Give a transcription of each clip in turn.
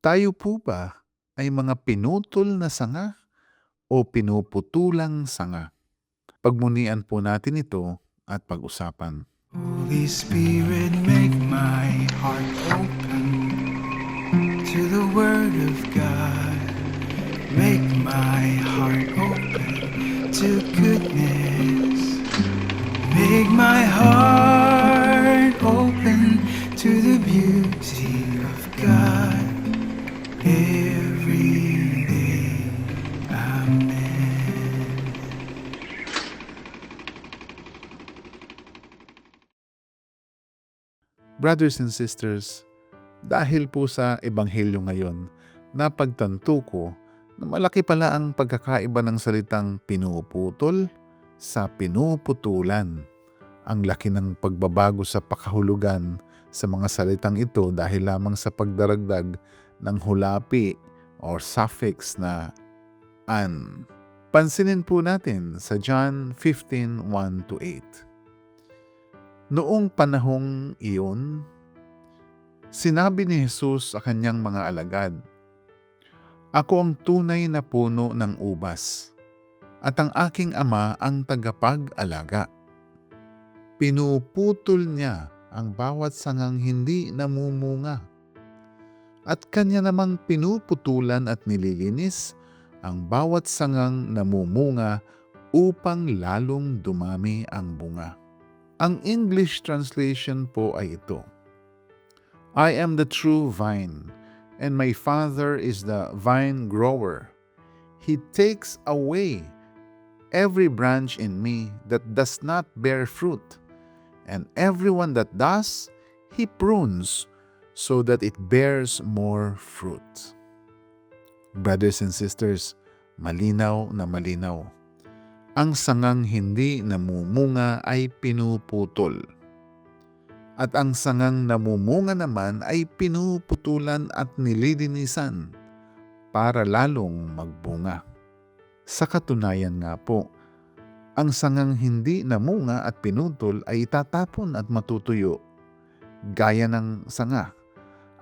Tayo po ba ay mga pinutol na sanga o pinuputulang sanga? Pagmunian po natin ito at pag-usapan. Holy Spirit, make my heart open to the Word of God. Make my heart open to goodness. Brothers and sisters, dahil po sa Ebanghelyo ngayon, napagtanto ko na malaki pala ang pagkakaiba ng salitang pinuputol sa pinuputulan. Ang laki ng pagbabago sa pakahulugan sa mga salitang ito dahil lamang sa pagdaragdag ng hulapi or suffix na an. Pansinin po natin sa John 15, 1-8. Noong panahong iyon, sinabi ni Jesus sa kanyang mga alagad, Ako ang tunay na puno ng ubas, at ang aking ama ang tagapag-alaga. Pinuputol niya ang bawat sangang hindi namumunga, at kanya namang pinuputulan at nililinis ang bawat sangang namumunga upang lalong dumami ang bunga. Ang English translation po ay ito. I am the true vine, and my Father is the vine grower. He takes away every branch in me that does not bear fruit, and everyone that does, He prunes so that it bears more fruit. Brothers and sisters, malinaw na malinaw ang sangang hindi namumunga ay pinuputol. At ang sangang namumunga naman ay pinuputulan at nililinisan para lalong magbunga. Sa katunayan nga po, ang sangang hindi namunga at pinutol ay itatapon at matutuyo, gaya ng sanga.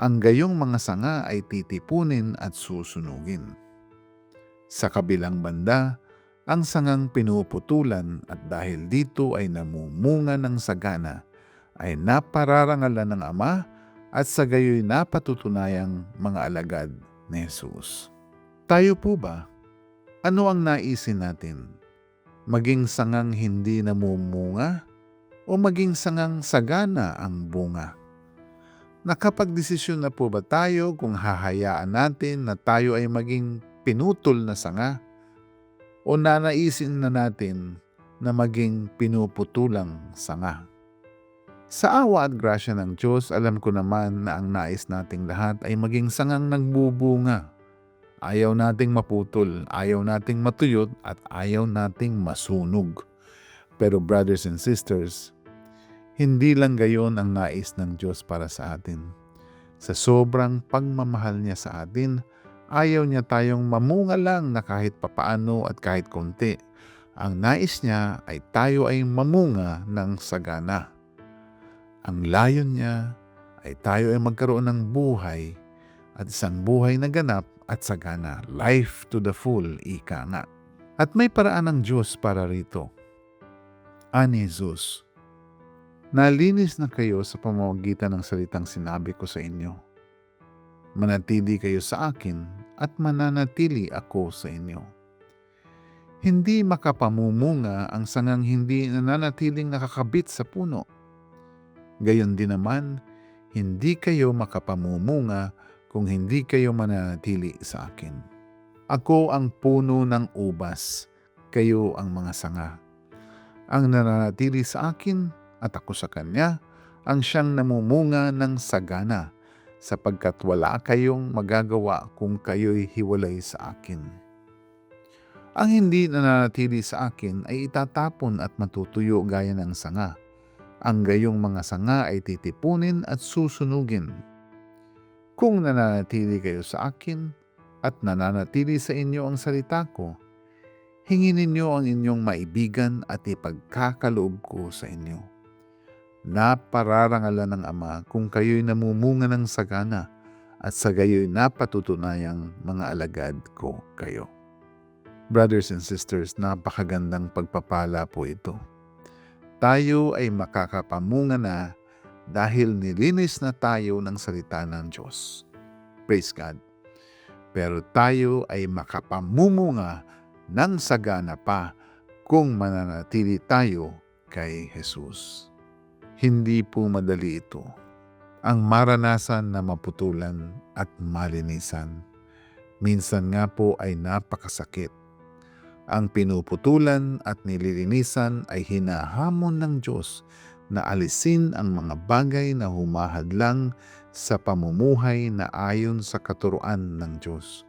Ang gayong mga sanga ay titipunin at susunugin. Sa kabilang banda, ang sangang pinuputulan at dahil dito ay namumunga ng sagana, ay napararangalan ng Ama at sa gayoy napatutunayang mga alagad ni Jesus. Tayo po ba? Ano ang naisin natin? Maging sangang hindi namumunga o maging sangang sagana ang bunga? Nakapagdesisyon na po ba tayo kung hahayaan natin na tayo ay maging pinutol na sanga o nanaisin na natin na maging pinuputulang sanga. Sa awa at grasya ng Diyos, alam ko naman na ang nais nating lahat ay maging sangang nagbubunga. Ayaw nating maputol, ayaw nating matuyot, at ayaw nating masunog. Pero brothers and sisters, hindi lang gayon ang nais ng Diyos para sa atin. Sa sobrang pagmamahal niya sa atin, Ayaw niya tayong mamunga lang na kahit papaano at kahit konti. Ang nais niya ay tayo ay mamunga ng sagana. Ang layon niya ay tayo ay magkaroon ng buhay at isang buhay na ganap at sagana. Life to the full, ika nga. At may paraan ng Diyos para rito. Ani Jesus, nalinis na kayo sa pamamagitan ng salitang sinabi ko sa inyo manatili kayo sa akin at mananatili ako sa inyo. Hindi makapamumunga ang sangang hindi nananatiling nakakabit sa puno. Gayon din naman, hindi kayo makapamumunga kung hindi kayo mananatili sa akin. Ako ang puno ng ubas, kayo ang mga sanga. Ang nananatili sa akin at ako sa kanya, ang siyang namumunga ng sagana sapagkat wala kayong magagawa kung kayo'y hiwalay sa akin. Ang hindi nananatili sa akin ay itatapon at matutuyo gaya ng sanga. Ang gayong mga sanga ay titipunin at susunugin. Kung nananatili kayo sa akin at nananatili sa inyo ang salita ko, hingin ninyo ang inyong maibigan at ipagkakaloob ko sa inyo Napararangalan ng Ama kung kayo'y namumunga ng sagana at sa gayoy napatutunayang mga alagad ko kayo. Brothers and sisters, napakagandang pagpapala po ito. Tayo ay makakapamunga na dahil nilinis na tayo ng salita ng Diyos. Praise God. Pero tayo ay makapamumunga ng sagana pa kung mananatili tayo kay Jesus. Hindi po madali ito. Ang maranasan na maputulan at malinisan. Minsan nga po ay napakasakit. Ang pinuputulan at nililinisan ay hinahamon ng Diyos na alisin ang mga bagay na humahadlang sa pamumuhay na ayon sa katuruan ng Diyos.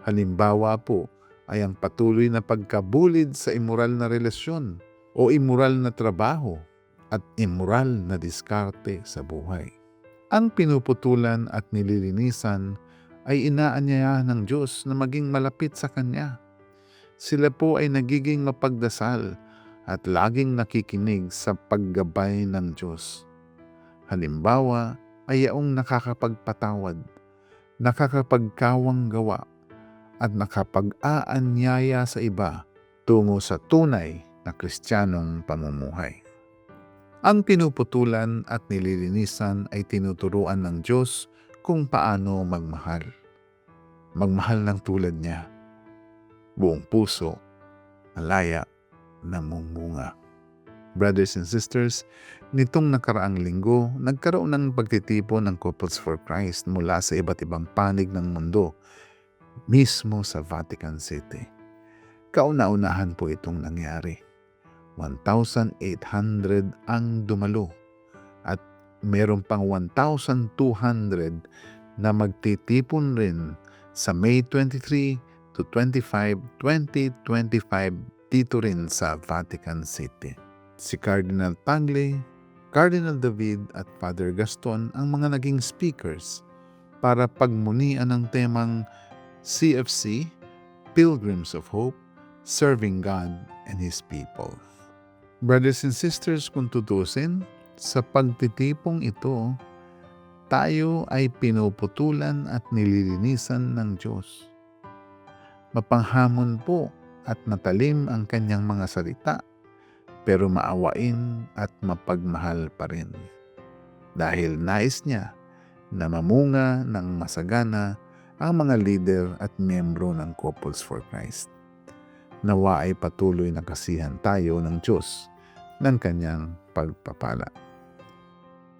Halimbawa po ay ang patuloy na pagkabulid sa immoral na relasyon o immoral na trabaho at immoral na diskarte sa buhay. Ang pinuputulan at nililinisan ay inaanyayahan ng Diyos na maging malapit sa Kanya. Sila po ay nagiging mapagdasal at laging nakikinig sa paggabay ng Diyos. Halimbawa ay yaong nakakapagpatawad, nakakapagkawang gawa, at nakapag-aanyaya sa iba tungo sa tunay na kristyanong pamumuhay. Ang pinuputulan at nililinisan ay tinuturuan ng Diyos kung paano magmahal. Magmahal ng tulad niya. Buong puso, malaya, namumunga. Brothers and sisters, nitong nakaraang linggo, nagkaroon ng pagtitipon ng Couples for Christ mula sa iba't ibang panig ng mundo, mismo sa Vatican City. Kauna-unahan po itong nangyari. 1,800 ang dumalo at meron pang 1,200 na magtitipon rin sa May 23 to 25, 2025 dito rin sa Vatican City. Si Cardinal Tagle, Cardinal David at Father Gaston ang mga naging speakers para pagmunian ng temang CFC, Pilgrims of Hope, Serving God and His People. Brothers and sisters, kung tutusin, sa pagtitipong ito, tayo ay pinuputulan at nililinisan ng Diyos. Mapanghamon po at matalim ang kanyang mga salita, pero maawain at mapagmahal pa rin. Dahil nais niya na mamunga ng masagana ang mga leader at miyembro ng Couples for Christ. Nawa ay patuloy na kasihan tayo ng Diyos ng kanyang pagpapala.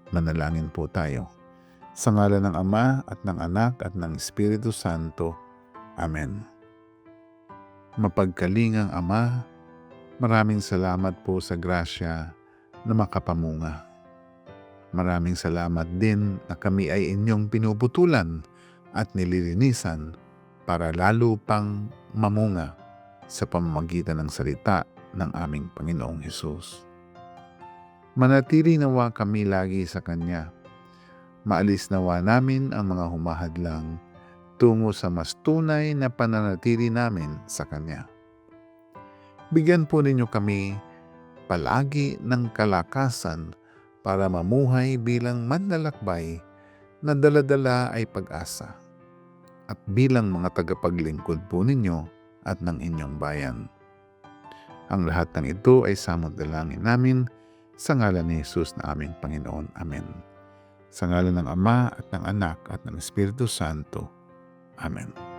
Manalangin po tayo. Sa ngala ng Ama at ng Anak at ng Espiritu Santo. Amen. Mapagkalingang Ama, maraming salamat po sa grasya na makapamunga. Maraming salamat din na kami ay inyong pinuputulan at nililinisan para lalo pang mamunga sa pamamagitan ng salita ng aming Panginoong Hesus. Manatili nawa kami lagi sa Kanya. Maalis nawa namin ang mga humahadlang tungo sa mas tunay na pananatili namin sa Kanya. Bigyan po ninyo kami palagi ng kalakasan para mamuhay bilang manlalakbay na daladala ay pag-asa at bilang mga tagapaglingkod po ninyo at ng inyong bayan. Ang lahat ng ito ay samot dalangin namin sa ngalan ni Jesus na aming Panginoon. Amen. Sa ngalan ng Ama at ng Anak at ng Espiritu Santo. Amen.